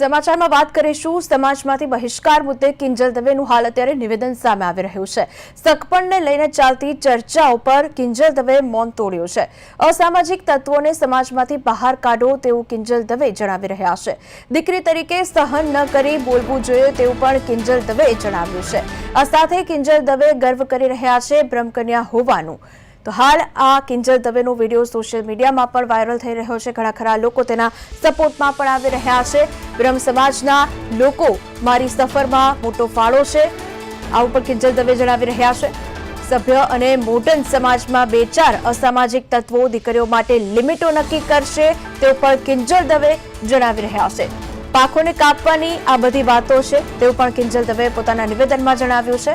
સમાચારમાં વાત કરીશું. સમાજમાંથી બહિષ્કાર મુદ્દે કિંજલ દવેનું હાલ અત્યારે નિવેદન સામે આવી રહ્યું છે. સકપણને લઈને ચાલતી ચર્ચા ઉપર કિંજલ દવે મૌન તોડ્યું છે. અસામાજિક તત્વોને સમાજમાંથી બહાર કાઢો તેવું કિંજલ દવે જણાવી રહ્યા છે. દીકરી તરીકે સહન ન કરી બોલવું જોઈએ તેવું પણ કિંજલ દવેએ જણાવ્યું છે. આ સાથે કિંજલ દવે ગર્વ કરી રહ્યા છે બ્રહ્મકન્યા હોવાનું. તો હાલ આ કિંજલ દવેનો વીડિયો સોશિયલ મીડિયામાં પણ વાયરલ થઈ રહ્યો છે. ઘણા ખરા લોકો તેના સપોર્ટમાં પણ આવી રહ્યા છે. બ્રહ્મ સમાજના લોકો મારી સફરમાં મોટો ફાળો છે. આવું પણ કિંજલ દવે જણાવી રહ્યા છે. સભ્ય અને મોટન સમાજમાં બે ચાર અસામાજિક તત્વો દીકરીઓ માટે લિમિટો નક્કી કરશે તે પણ કિંજલ દવે જણાવી રહ્યા છે. પાકોને કાપવાની આ બધી વાતો છે તેવું પણ કિંજલ દવે પોતાના નિવેદનમાં જણાવ્યું છે.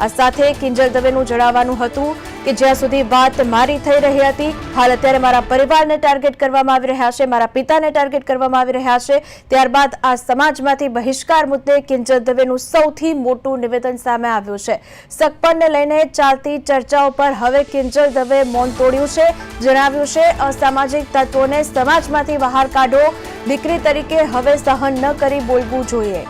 આ સાથે કિંજલ દવેનું જણાવવાનું હતું કે જ્યાં સુધી વાત મારી થઈ રહી હતી, હાલ અત્યારે મારા પરિવારને ટાર્ગેટ કરવામાં આવી રહ્યા છે, મારા પિતાને ટાર્ગેટ કરવામાં આવી રહ્યા છે. ત્યારબાદ આ સમાજમાંથી બહિષ્કાર મુદ્દે કિંજલ દવેનું સૌથી મોટું નિવેદન સામે આવ્યું છે. સગપણને લઈને ચાલતી ચર્ચાઓ પર હવે કિંજલ દવે મૌન તોડ્યું છે. જણાવ્યું છે, અસામાજિક તત્વોને સમાજમાંથી બહાર કાઢો. દીકરી તરીકે હવે સહન ન કરી બોલવું જોઈએ.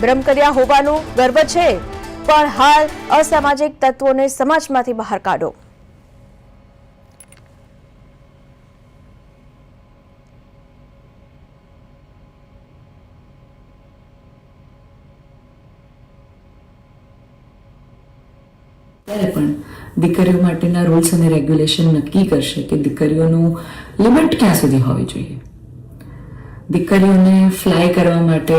બ્રહ્મકર્યા હોવાનું ગર્વ છે. પણ હાલ અસામાજિક તત્વોને સમાજમાંથી બહાર કાઢો. ત્યારે પણ દીકરીઓ માટેના રૂલ્સ અને રેગ્યુલેશન નક્કી કરશે કે દીકરીઓનું લિમિટ ક્યાં સુધી હોવી જોઈએ. દીકરીઓને ફ્લાય કરવા માટે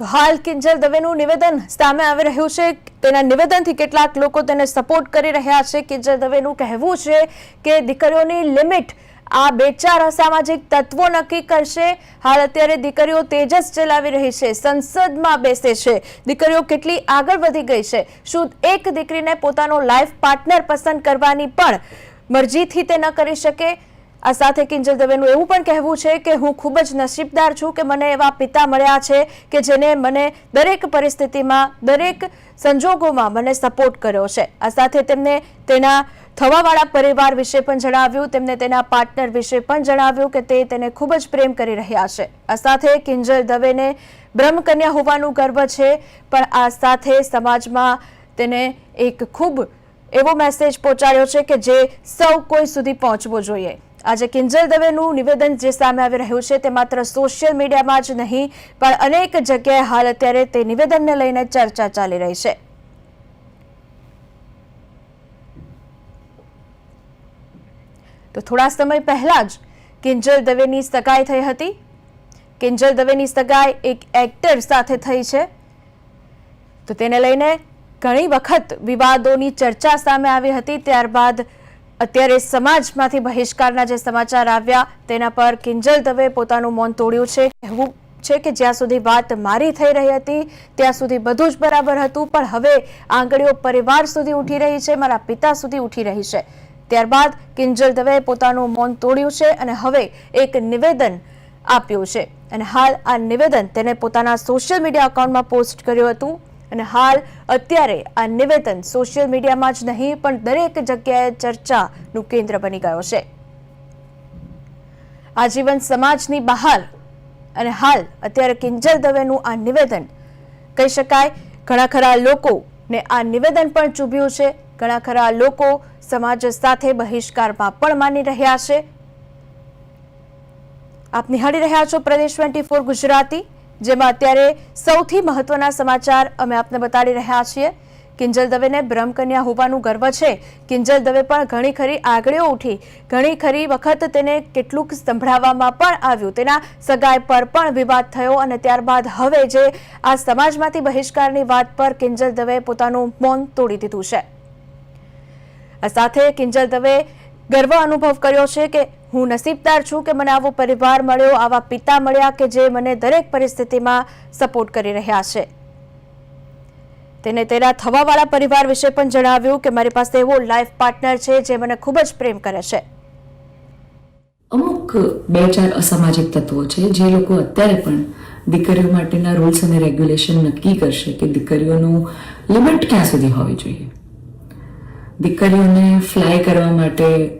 હાલ કિંજલ દવેનું નિવેદન સામે આવી રહ્યું છે. તેના નિવેદનથી કેટલાક લોકો તેને સપોર્ટ કરી રહ્યા છે. કિંજલ દવેનું કહેવું છે કે દીકરીઓની લિમિટ આ બે ચાર અસામાજિક તત્વો નક્કી કરશે. હાલ અત્યારે દીકરીઓ તેજસ ચલાવી રહી છે. સંસદમાં બેસે છે. દીકરીઓ કેટલી આગળ વધી ગઈ છે. શું એક દીકરીને પોતાનો લાઈફ પાર્ટનર પસંદ કરવાની પણ મરજીથી તે ન કરી શકે? આ સાથે કિંજલ દવેનું એવું પણ કહેવું છે કે હું ખૂબ જ નસીબદાર છું કે મને એવા પિતા મળ્યા છે કે જેને મને દરેક પરિસ્થિતિમાં, દરેક સંજોગોમાં મને સપોર્ટ કર્યો છે. આ સાથે તેમને તેના થવાવાળા પરિવાર વિશે પણ જણાવ્યું, તેમને તેના પાર્ટનર વિશે પણ જણાવ્યું કે તે તેને ખૂબ જ પ્રેમ કરી રહ્યા છે. આ સાથે કિંજલ દવેને બ્રહ્મકન્યા હોવાનું ગર્વ છે, પણ આ સાથે સમાજમાં તેને એક ખૂબ એવો મેસેજ પહોંચાડ્યો છે કે જે સૌ કોઈ સુધી પહોંચવો જોઈએ. આજે કિંજલ દવેનું નિવેદન જે સામે આવી રહ્યું છે તે માત્ર સોશિયલ મીડિયામાં જ નહીં, પણ અનેક જગ્યાએ હાલ અત્યારે તે નિવેદનને લઈને ચર્ચા ચાલી રહી છે. તો થોડા સમય પહેલા જ કિંજલ દવેની સગાઈ થઈ હતી. કિંજલ દવેની સગાઈ એક એક્ટર સાથે થઈ છે. તો તેને લઈને ઘણી વખત વિવાદોની ચર્ચા સામે આવી હતી, ત્યારબાદ અત્યારે સમાજમાંથી બહિષ્કારના જે સમાચાર આવ્યા, તેના પર કિંજલ દવે પોતાનું મૌન તોડ્યું છે. કહેવું છે કે જ્યાં સુધી વાત મારી થઈ રહી હતી, ત્યાં સુધી બધું જ બરાબર હતું, પણ હવે આંગળીઓ પરિવાર સુધી ઉઠી રહી છે, મારા પિતા સુધી ઉઠી રહી છે. ત્યારબાદ કિંજલ દવે પોતાનું મૌન તોડ્યું છે અને હવે એક નિવેદન આપ્યું છે. અને હાલ આ નિવેદન તેને પોતાના સોશિયલ મીડિયા અકાઉન્ટમાં પોસ્ટ કર્યું હતું. અને હાલ અત્યારે આ નિવેદન સોશિયલ મીડિયામાં જ નહીં, પણ દરેક જગ્યાએ ચર્ચાનું કેન્દ્ર બની ગયો છે. આજીવન સમાજની બહાર અને હાલ અત્યારે કિંજલ દવેનું આ નિવેદન, કહી શકાય, ઘણા ખરા લોકોને આ નિવેદન પણ ચૂભ્યું છે. ઘણા ખરા લોકો સમાજ સાથે બહિષ્કારમાં પણ માની રહ્યા છે. આપ નિહાળી રહ્યા છો પ્રદેશ ટ્વેન્ટી ગુજરાતી. જેમાં અત્યારે સૌથી મહત્વના સમાચાર અમે આપને બતાડી રહ્યા છીએ. કિંજલ દવેને બ્રહ્મકન્યા હોવાનું ગર્વ છે. કિંજલ દવે પણ ઘણી ખરી આગળીઓ ઉઠી, ઘણી ખરી વખત તેને કેટલુંક સંભળાવવામાં પણ આવ્યું. તેના સગાઈ પર પણ વિવાદ થયો અને ત્યારબાદ હવે જે આ સમાજમાંથી બહિષ્કારની વાત પર કિંજલ દવે પોતાનું મૌન તોડી દીધું છે. આ સાથે કિંજલ દવે ગર્વ અનુભવ કર્યો છે કે હું નસીબદાર છું કે મને આવો પરિવાર મળ્યો, આવા પિતા મળ્યા કે જે મને દરેક પરિસ્થિતિમાં સપોર્ટ કરી રહ્યા છે. તેને તેના થવાવાળા પરિવાર વિશે પણ જણાવ્યું કે મારી પાસે એવો લાઈફ પાર્ટનર છે જે મને ખૂબ જ પ્રેમ કરે છે. અમુક બે ચાર અસામાજિક તત્વો છે જે લોકો અત્યારે પણ દીકરીઓ માટેના રૂલ્સ અને રેગ્યુલેશન નક્કી કરશે કે દીકરીઓનું લિમિટ ક્યાં સુધી હોવી જોઈએ. દીકરીઓને ફ્લાય કરવા માટે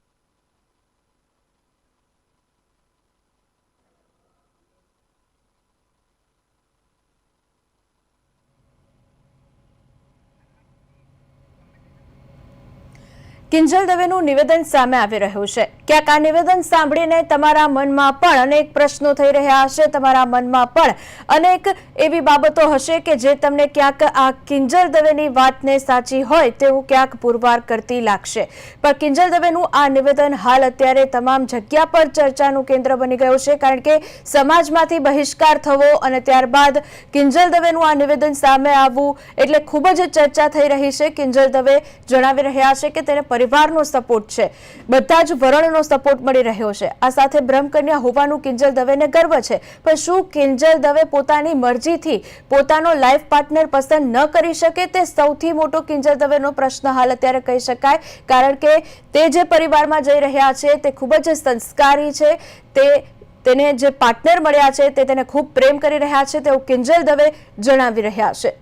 કિંજલ દવેનું નિવેદન સામે આવી રહ્યું છે. ક્યાંક આ નિવેદન સાંભળીને તમારા મનમાં પણ અનેક પ્રશ્નો થઈ રહ્યા હશે તમારા મનમાં પણ અનેક એવી બાબતો હશે કે જે તમને ક્યાંક આ કિંજલ દવેની વાતને સાચી હોય તેવું ક્યાંક પુરવાર કરતી લાગશે. પણ કિંજલ દવેનું આ નિવેદન હાલ અત્યારે તમામ જગ્યા પર ચર્ચાનું કેન્દ્ર બની ગયું છે. કારણ કે સમાજમાંથી બહિષ્કાર થવો અને ત્યારબાદ કિંજલ દવેનું આ નિવેદન સામે આવવું એટલે ખૂબ જ ચર્ચા થઈ રહી છે. કિંજલ દવે જણાવી રહ્યા છે કે તેને પરિવારનો સપોર્ટ છે. બધા જ વરણનો સપોર્ટ મળી રહ્યો છે. આ સાથે બ્રહ્મકન્યા હોવાનું કિંજલ દવેને ગર્વ છે. પણ શું કિંજલ દવે પોતાની મરજીથી પોતાનો લાઈફ પાર્ટનર પસંદ ન કરી શકે તે સૌથી મોટો કિંજલ દવેનો પ્રશ્ન હાલ અત્યારે કહી શકાય. કારણ કે તે જે પરિવારમાં જઈ રહ્યા છે, તે ખૂબ જ સંસ્કારી છે. તે તેને જે પાર્ટનર મળ્યા છે, તે તેને ખૂબ પ્રેમ કરી રહ્યા છે. તેવું કિંજલ દવે જણાવી રહ્યા છે.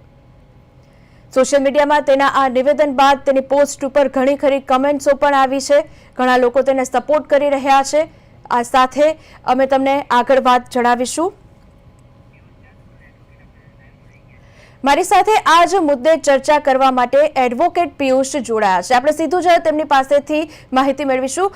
સોશિયલ મીડિયામાં તેના આ નિવેદન બાદ તેની પોસ્ટ ઉપર ઘણી ખરી કમેન્ટ્સો પણ આવી છે. ઘણા લોકો તેને સપોર્ટ કરી રહ્યા છે. આ સાથે અમે તમને આગળ વાત જણાવીશું. મારી સાથે આ જ મુદ્દે ચર્ચા કરવા માટે એડવોકેટ પિયુષ જોડાયા છે. આપણે સીધું જ તેમની પાસેથી માહિતી મેળવીશું.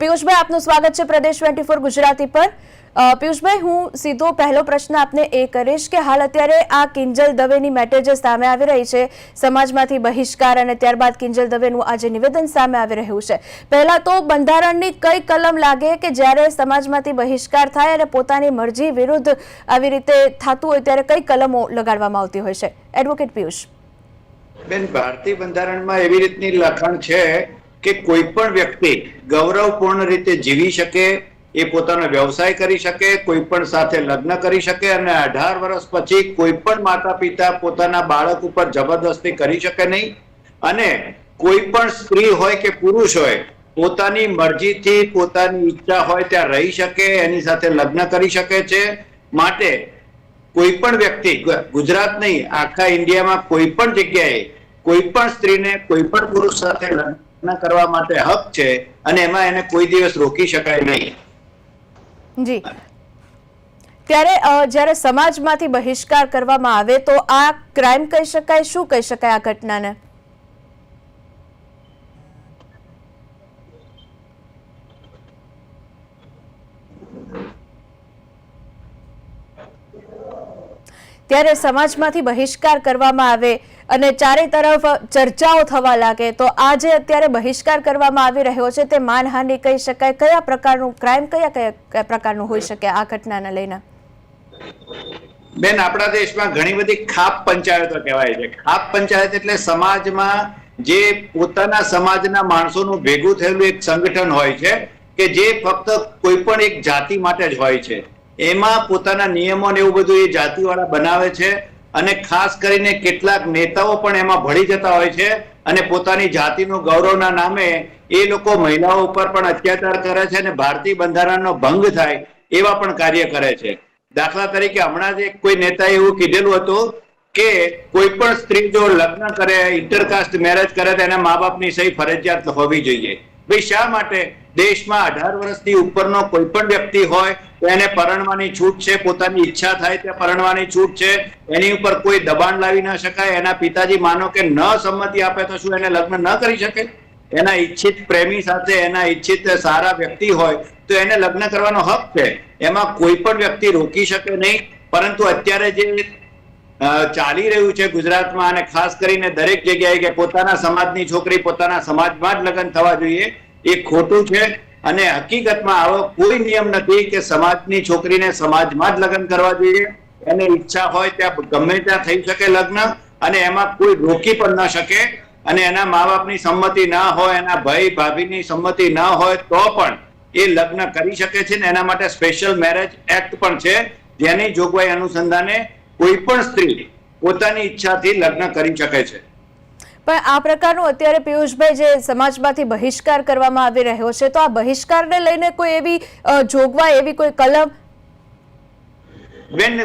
પિયુષભાઈ, આપનું સ્વાગત છે પ્રદેશ ટ્વેન્ટી ગુજરાતી પર. પિયુષભાઈ, હું સીધો પહેલો પ્રશ્ન આપને એ કરીશ કે હાલ અત્યારે આ કિંજલ દવેની મેટર જે સામે આવી રહી છે, સમાજમાંથી બહિષ્કાર અને ત્યારબાદ કિંજલ દવેનું આજે નિવેદન સામે આવી રહ્યું છે. પહેલાં તો બંધારણની કઈ કલમ લાગે કે જ્યારે સમાજમાંથી બહિષ્કાર થાય અને પોતાની મરજી વિરુદ્ધ આવી રીતે થતું હોય ત્યારે કઈ કલમો લગાડવામાં આવતી હોય છે? એડવોકેટ પિયુષ. બેન, ભારતીય બંધારણમાં એવી રીતની લખાણ છે કે કોઈ પણ વ્યક્તિ ગૌરવપૂર્ણ રીતે જીવી શકે એ પોતાનો વ્યવસાય કરી શકે, કોઈ પણ સાથે લગ્ન કરી શકે અને અઢાર વર્ષ પછી કોઈ પણ માતા પિતા પોતાના બાળક ઉપર જબરદસ્તી કરી શકે નહીં. અને કોઈ પણ સ્ત્રી હોય કે પુરુષ હોય, પોતાની મરજીથી પોતાની ઈચ્છા હોય ત્યાં રહી શકે, એની સાથે લગ્ન કરી શકે છે. માટે કોઈ પણ વ્યક્તિ ગુજરાત નહીં, આખા ઇન્ડિયામાં કોઈ પણ જગ્યાએ કોઈ પણ સ્ત્રીને કોઈ પણ પુરુષ સાથે લગ્ન કરવા માટે હક છે અને એમાં એને કોઈ દિવસ રોકી શકાય નહીં. જી. ત્યારે જ્યારે સમાજમાંથી બહિષ્કાર કરવામાં આવે તો આ ક્રાઇમ કહી શકાય? શું કહી શકાય આ ઘટનાને? ત્યારે સમાજમાંથી બહિષ્કાર કરવામાં આવે અને ચારે તરફ ચર્ચાઓ થવા લાગે, તો આ જે અત્યારે બહિષ્કાર કરવામાં આવી રહ્યો છે. તે માનહાનિ કહી શકાય. કયા પ્રકારનું ક્રાઇમ કયા કયા પ્રકારનું હોઈ શકે આ ઘટનાને લઈને? બેન, આપણા દેશમાં ઘણી બધી ખાપ પંચાયતો કહેવાય છે. ખાપ પંચાયત એટલે સમાજમાં જે પોતાના સમાજના માણસોનું ભેગું થયેલું એક સંગઠન હોય છે, કે જે ફક્ત કોઈ પણ એક જાતિ માટે જ હોય છે. એમાં પોતાના નિયમો ને એવું બધું એ જાતિવાળા બનાવે છે. અને ખાસ કરીને કેટલાક નેતાઓ પણ એમાં ભળી જતા હોય છે અને પોતાની જાતિનું ગૌરવના નામે એ લોકો મહિલાઓ ઉપર પણ અત્યાચાર કરે છે અને ભારતીય બંધારણનો ભંગ થાય એવા પણ કાર્ય કરે છે. દાખલા તરીકે હમણાં જ એક કોઈ નેતાએ એવું કીધેલું હતું કે કોઈ પણ સ્ત્રી જો લગ્ન કરે ઇન્ટરકાસ્ટ મેરેજ કરે તો એના મા બાપની સહી ફરજિયાત હોવી જોઈએ. ભાઈ, શા માટે દેશમાં અઢાર વર્ષથી ઉપરનો કોઈ પણ વ્યક્તિ હોય તો એને પરણવાની છૂટ છે, પોતાની ઈચ્છા થાય તે પરણવાની છૂટ છે, એની ઉપર કોઈ દબાણ લાવી ન શકાય, એના પિતાજી માનો કે ન સંમતિ આપે તો શું એને લગ્ન ન કરી શકે? એના ઈચ્છિત પ્રેમી સાથે, એના ઈચ્છિત સારા વ્યક્તિ હોય તો એને લગ્ન કરવાનો હક છે. એમાં કોઈ પણ વ્યક્તિ રોકી શકે નહીં, પરંતુ અત્યારે જે ચાલી રહ્યું છે ગુજરાતમાં અને ખાસ કરીને દરેક જગ્યાએ કે પોતાના સમાજની છોકરી પોતાના સમાજમાં જ લગ્ન થવા જોઈએ. એ ખોટું છે અને હકીકતમાં આવો કોઈ નિયમ નથી કે સમાજની છોકરીને સમાજમાં જ લગ્ન કરવા જોઈએ. એને ઈચ્છા હોય ત્યાં ગમે ત્યાં થઈ શકે લગ્ન અને એમાં કોઈ રોકી પણ ન શકે અને એના મા બાપની સંમતિ ના હોય, એના ભાઈ ભાભીની સંમતિ ના હોય તો પણ એ લગ્ન કરી શકે છે ને એના માટે સ્પેશિયલ મેરેજ એક્ટ પણ છે. જેની જોગવાઈ અનુસંધાને કોઈ પણ સ્ત્રી પોતાની ઈચ્છાથી લગ્ન કરી શકે છે. પણ આ પ્રકારનું અત્યારે પિયુષભાઈ જે સમાજમાંથી બહિષ્કાર કરવામાં આવી રહ્યો છે તો આ બહિષ્કારને લઈને કોઈ એવી જોગવાઈ એવી કોઈ કલમ? બેન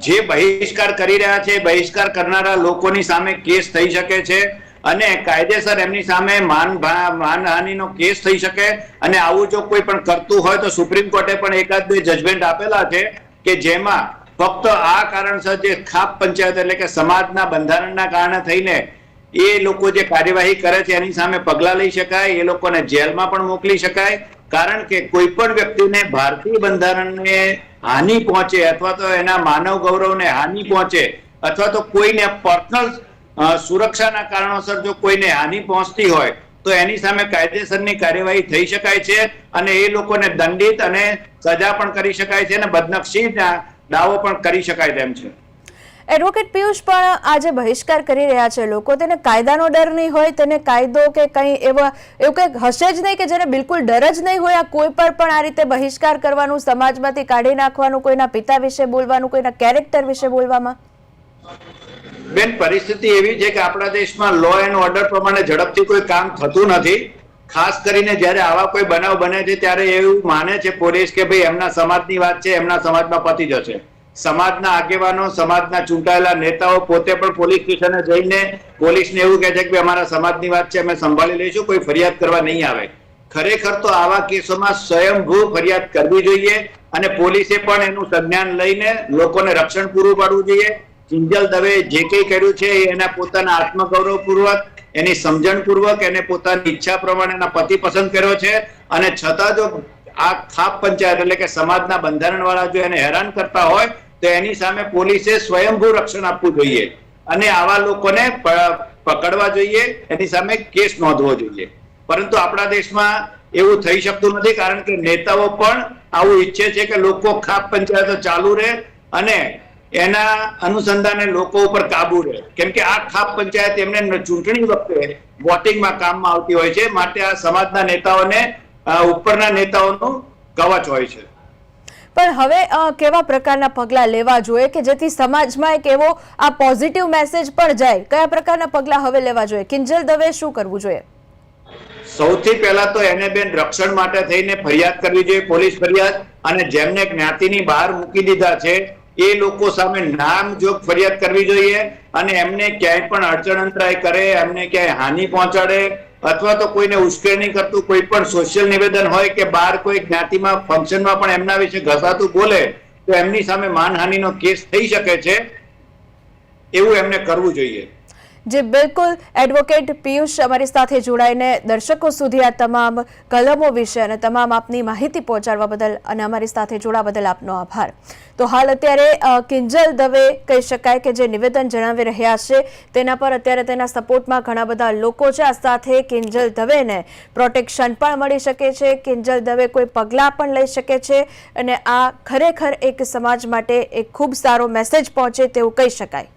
જે બહિષ્કાર કરી રહ્યા છે બહિષ્કાર કરનારા લોકોની સામે કેસ થઈ શકે છે અને કાયદેસર એમની સામે માન માનહાનિનો કેસ થઈ શકે અને આવું જો કોઈ પણ કરતું હોય તો સુપ્રીમ કોર્ટે પણ એકાદ બે જજમેન્ટ આપેલા છે કે જેમાં ફક્ત આ કારણસર જે ખાપ પંચાયત એટલે કે સમાજના બંધારણના કારણે થઈને એ લોકો જે કાર્યવાહી કરે છે, એની સામે પગલા લઈ શકાય, એ લોકોને જેલમાં પણ મોકલી શકાય. કારણ કે કોઈ પણ વ્યક્તિને ભારતીય બંધારણને હાનિ પહોંચે અથવા તો એના માનવ ગૌરવને હાનિ પહોંચે અથવા તો કોઈને પર્સનલ સુરક્ષાના કારણોસર જો કોઈને હાનિ પહોંચતી હોય, તો એની સામે કાયદેસરની કાર્યવાહી થઈ શકાય છે અને એ લોકોને દંડિત અને સજા પણ કરી શકાય છે અને બદનક્ષીના દાવો પણ કરી શકાય તેમ છે. એડવોકેટ પિયુષ પણ આજે બહિષ્કાર કરી રહ્યા છે. લોકો તેને કાયદાનો ડર નહીં હોય તેને કાયદો કે કંઈ એવા એવું કંઈક હશે જ નહીં કે જેને બિલકુલ ડર જ નહીં હોય આ કોઈ પર પણ આ રીતે બહિષ્કાર કરવાનું સમાજમાંથી કાઢી નાખવાનું કોઈના પિતા વિશે બોલવાનું કોઈના કેરેક્ટર વિશે બોલવામાં? બેન પરિસ્થિતિ એવી છે કે આપણા દેશમાં લો એન્ડ ઓર્ડર પ્રમાણે ઝડપથી કોઈ કામ થતું નથી. ખાસ કરીને જ્યારે આવા કોઈ બનાવ બને છે, ત્યારે એવું માને છે પોલીસ કે ભાઈ એમના સમાજની વાત છે, એમના સમાજમાં પતી જશે. સમાજના આગેવાનો, સમાજના ચૂંટાયેલા નેતાઓ પોતે પણ પોલીસ સ્ટેશને જઈને પોલીસને એવું કહે છે કે અમારા સમાજની વાત છે, અમે સંભાળી લઈશું, કોઈ ફરિયાદ કરવા નહીં આવે. ખરેખર તો આવા કેસોમાં સ્વયંભૂ ફરિયાદ કરવી જોઈએ અને પોલીસે પણ એનું સંજ્ઞાન લઈને લોકોને રક્ષણ પૂરું પાડવું જોઈએ. કિંજલ દવે જે કંઈ કર્યું છે, એના પોતાના આત્મગૌરવ પૂર્વક એની સમજણપૂર્વક એને પોતાની ઈચ્છા પ્રમાણે એના પતિ પસંદ કર્યો છે અને છતાં જો આ ખાપ પંચાયત એટલે કે સમાજના બંધારણ વાળા જો એને હેરાન કરતા હોય, તો એની સામે પોલીસે સ્વયંભૂ રક્ષણ આપવું જોઈએ અને આવા લોકોને પકડવા જોઈએ, એની સામે કેસ નોંધવો જોઈએ. પરંતુ આપણા દેશમાં એવું થઈ શકતું નથી, કારણ કે નેતાઓ પણ આવું ઈચ્છે છે કે લોકો ખાપ પંચાયતો ચાલુ રહે અને એના અનુસંધાને લોકો ઉપર કાબુ રહે. કેમ કે આ ખાપ પંચાયત એમને ચૂંટણી વખતે વોટિંગમાં કામમાં આવતી હોય છે. માટે આ સમાજના નેતાઓને ઉપરના નેતાઓનું કવચ હોય છે. પણ હવે કેવા પ્રકારના પગલાં લેવા જોઈએ કે જેથી સમાજમાં એક એવો આ પોઝિટિવ મેસેજ પણ જાય? કયા પ્રકારના પગલાં હવે લેવા જોઈએ? કિંજલ દવે શું કરવું જોઈએ? સૌથી પહેલા તો એને બેન રક્ષણ માટે થઈને ફરિયાદ કરવી જોઈએ પોલીસ ફરિયાદ. અને જેમને જ્ઞાતિની બહાર મૂકી દીધા છે એ લોકો સામે નામજોગ ફરિયાદ કરવી જોઈએ અને એમને ક્યાંય પણ અડચણ અંતરાય કરે, એમને ક્યાંય હાનિ પહોંચાડે અથવા તો કોઈને ઉશ્કેરણી કરતું, કોઈ પણ સોશિયલ નિવેદન હોય કે બહાર કોઈ જ્ઞાતિમાં ફંક્શનમાં પણ એમના વિશે ઘસાતું બોલે, તો એમની સામે માનહાનિનો કેસ થઈ શકે છે. એવું એમને કરવું જોઈએ. જે બિલકુલ એડવોકેટ પિયુષ અમારી સાથે જોડાઈને દર્શકો સુધી આ તમામ કલમો વિશે અને તમામ આપની માહિતી પહોંચાડવા બદલ અને અમારી સાથે જોડાવા બદલ આપનો આભાર. તો હાલ અત્યારે કિંજલ દવે કહી શકાય કે જે નિવેદન જણાવી રહ્યા છે, તેના પર અત્યારે તેના સપોર્ટમાં ઘણા બધા લોકો છે. આ સાથે કિંજલ દવેને પ્રોટેક્શન પણ મળી શકે છે. કિંજલ દવે કોઈ પગલાં પણ લઈ શકે છે અને આ ખરેખર એક સમાજ માટે એક ખૂબ સારો મેસેજ પહોંચે તેવું કહી શકાય.